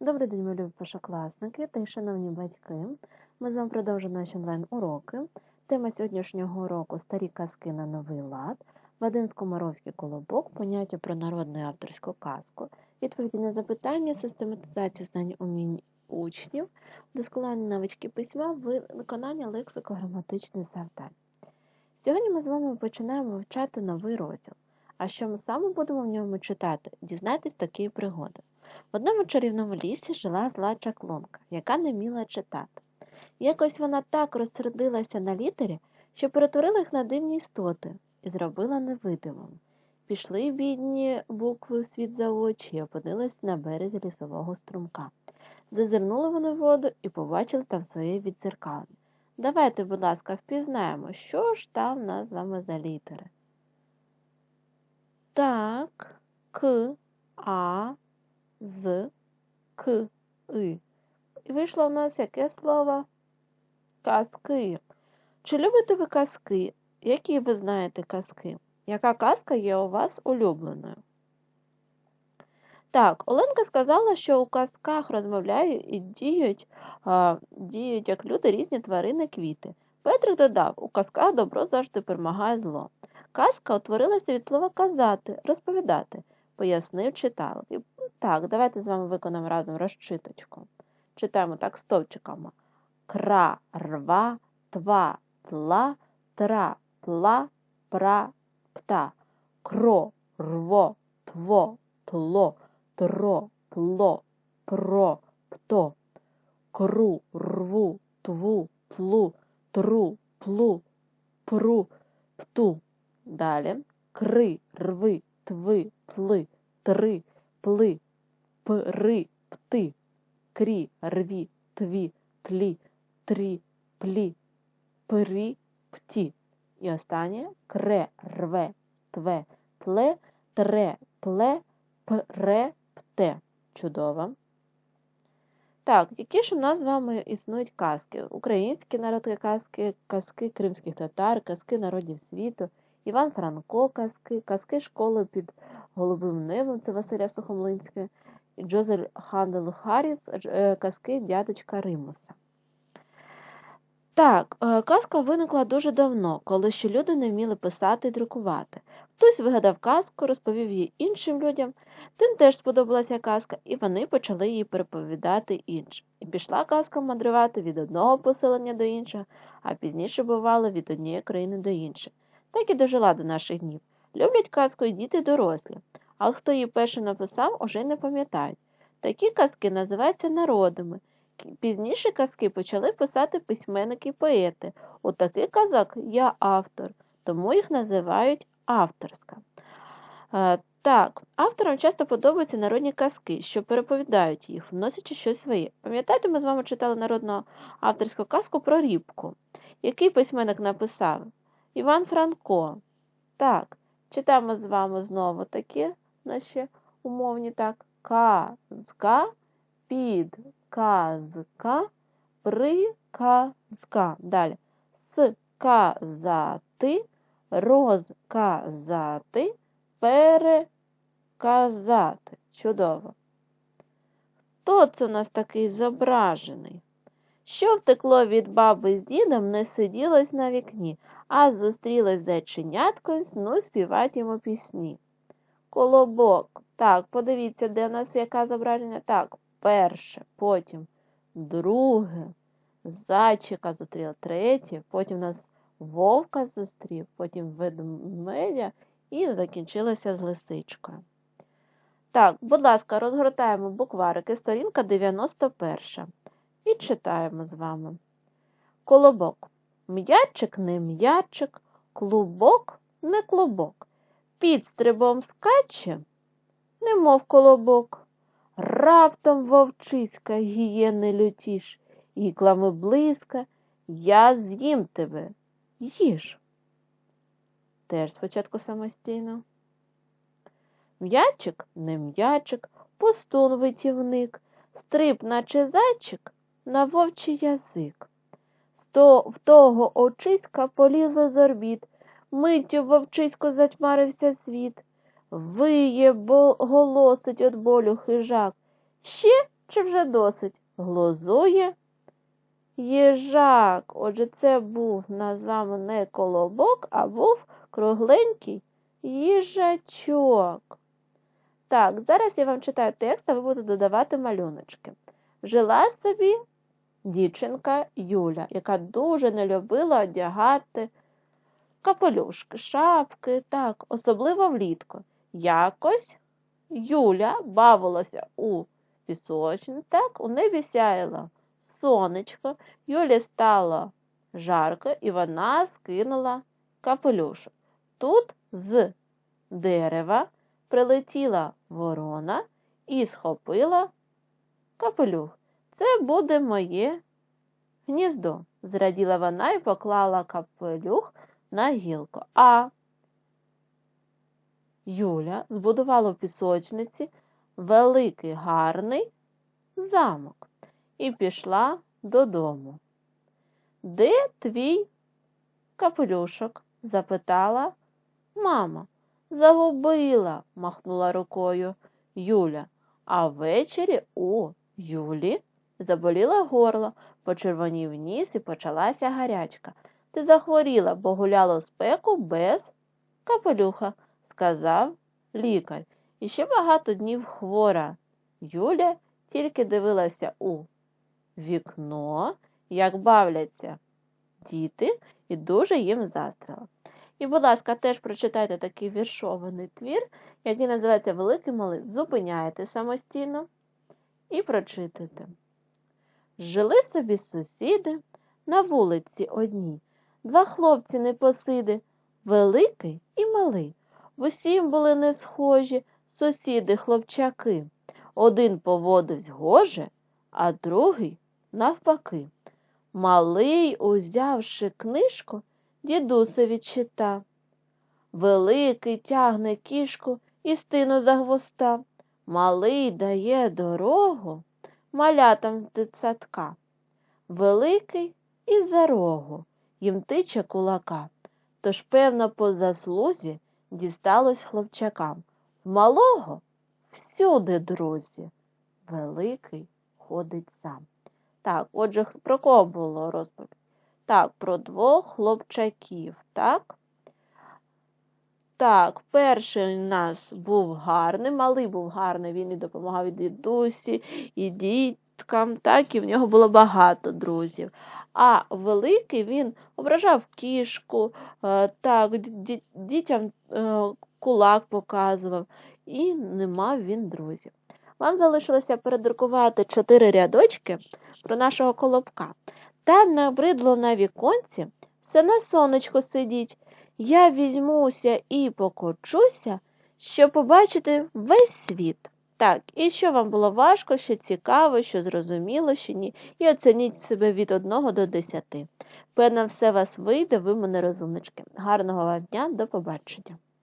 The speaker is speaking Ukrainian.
Добрий день, мої першокласники та й шановні батьки. Ми з вами продовжуємо наші онлайн-уроки. Тема сьогоднішнього уроку старі казки на новий лад, Вадим Скомаровський колобок, поняття про народну авторську казку, відповіді на запитання, систематизація знань умінь учнів, вдосконалення навички письма, виконання лексико-граматичних завдань. Сьогодні ми з вами починаємо вивчати новий розділ. А що ми саме будемо в ньому читати? Дізнайтесь такі пригоди. В одному чарівному лісі жила зла чаклунка, яка не вміла читати. Якось вона так розсердилася на літері, що перетворила їх на дивні істоти і зробила невидимим. Пішли бідні букви у світ за очі і опинились на березі лісового струмка. Зазирнули вони в воду і побачили там своє відзеркалення. Давайте, будь ласка, впізнаємо, що ж там нас з вами за літери. Так, К, А, з, К, И. І вийшло в нас яке слово? Казки. Чи любите ви казки? Які ви знаєте казки? Яка казка є у вас улюбленою? Так, Оленка сказала, що у казках розмовляють і діють, а, діють як люди різні тварини квіти. Петрик додав, у казках добро завжди перемагає зло. Казка утворилася від слова казати, розповідати, пояснив читалок. Так, давайте з вами виконаємо разом розчиточку. Читаємо так стовпчиками. Кра, рва, тва, тла, тра, пла, пра, пта. Кро, рво, тво, тло, тро, пло, про, пто. Кру, рву, тву, тлу, тру, плу, пру, пту. Далі. Кри, рви, тви, тли, три, пли, при, пти, крі, рві, тві, тлі, трі, плі, пирі, пті. І останнє кре, рве, тве, тле, тре, пле, пре, пте. Чудово. Так, які ж у нас з вами існують казки? Українські народні казки, казки кримських татар, казки народів світу, Іван Франко казки, казки школи під голубим небом, це Василя Сухомлинське, і Джозель Хандел Харріс, казки дядечка Римуса. Так, казка виникла дуже давно, коли ще люди не вміли писати і друкувати. Хтось вигадав казку, розповів її іншим людям, тим теж сподобалася казка, і вони почали її переповідати іншим. І пішла казка мандрувати від одного поселення до іншого, а пізніше бувало від однієї країни до іншої. Так і дожила до наших днів. Люблять казку і діти дорослі, але хто її перший написав, уже не пам'ятають. Такі казки називаються народами. Пізніше казки почали писати письменники поети. У таких казок я автор, тому їх називають авторська. Е, так, авторам часто подобаються народні казки, що переповідають їх, вносячи щось своє. Пам'ятаєте, ми з вами читали народну авторську казку про рібку, який письменник написав? Іван Франко. Так, читаємо з вами знову такі наші умовні так. Казка, підказка, приказка. Далі. Сказати, розказати, переказати. Чудово. Хто це у нас такий зображений? Що втекло від баби з дідом, не сиділось на вікні, а зустрілось зайченяткою, ну співать йому пісні. Колобок. Так, подивіться, де у нас яке зображення. Так, перше, потім друге, зайчика зустріла, третє, потім у нас вовка зустрів, потім ведмедя і закінчилося з лисичкою. Так, будь ласка, розгортаємо букварики, сторінка 91. І читаємо з вами. Колобок. М'ячик не м'ячик, клубок не клубок. Під стрибом скаче, немов колобок. Раптом вовчиська гієни лютіш, іклами близька, я з'їм тебе, їж. Теж спочатку самостійно. М'ячик не м'ячик, пустун витівник, стриб, наче зайчик, на вовчий язик. В того очиська полізло з орбіт, миттю вовчисько затьмарився світ. Виє, голосить од болю хижак. Ще Чи вже досить? Глузує їжак. Отже, це був на вами не колобок, а був кругленький їжачок. Так, зараз я вам читаю текст, а ви будете додавати малюночки. Жила собі дівчинка Юля, яка дуже не любила одягати капелюшки, шапки, так, особливо влітку. Якось Юля бавилася у пісочниці, так, у небі сяяло сонечко, Юлі стало жарко, і вона скинула капелюшок. Тут з дерева прилетіла ворона і схопила капелюх. Це буде моє гніздо, зраділа вона і поклала капелюх на гілку. А Юля збудувала в пісочниці великий гарний замок і пішла додому. Де твій капелюшок? запитала мама. Загубила, махнула рукою Юля, а ввечері у Юлі заболіло горло, почервонів ніс і почалася гарячка. Ти захворіла, бо гуляла в спеку без капелюха, сказав лікар. І ще багато днів хвора. Юля тільки дивилася у вікно, як бавляться діти, і дуже їм заздрила. І, будь ласка, теж прочитайте такий віршований твір, який називається Великий малий. Зупиняєте самостійно і прочитайте. Жили собі сусіди на вулиці одній, два хлопці непосиди, великий і малий. В усім були не схожі сусіди хлопчаки. Один поводився гоже, а другий навпаки. Малий, узявши книжку, дідусеві чита. Великий тягне кішку і стину за хвоста. Малий дає дорогу малятам з дитсадка. Великий і за рогу їм тиче кулака. Тож, певно, по заслузі дісталось хлопчакам. Малого всюди, друзі, великий ходить сам. Так, отже, про кого було розповідь? Так, про двох хлопчаків, так? Так, перший у нас був гарний, малий був гарний, він і допомагав і дідусі, і діткам, так, і в нього було багато друзів. А великий він ображав кішку, е, так, дітям е, кулак показував, і не мав він друзів. Вам залишилося передрукувати чотири рядочки про нашого колобка. Там набридло на віконці, все на сонечку сидіть. Я візьмуся і покочуся, щоб побачити весь світ. Так, і що вам було важко, що цікаво, що зрозуміло, що ні, і оцініть себе від 1 до 10. Певно, все вас вийде, ви мене розумнички. Гарного вам дня, до побачення.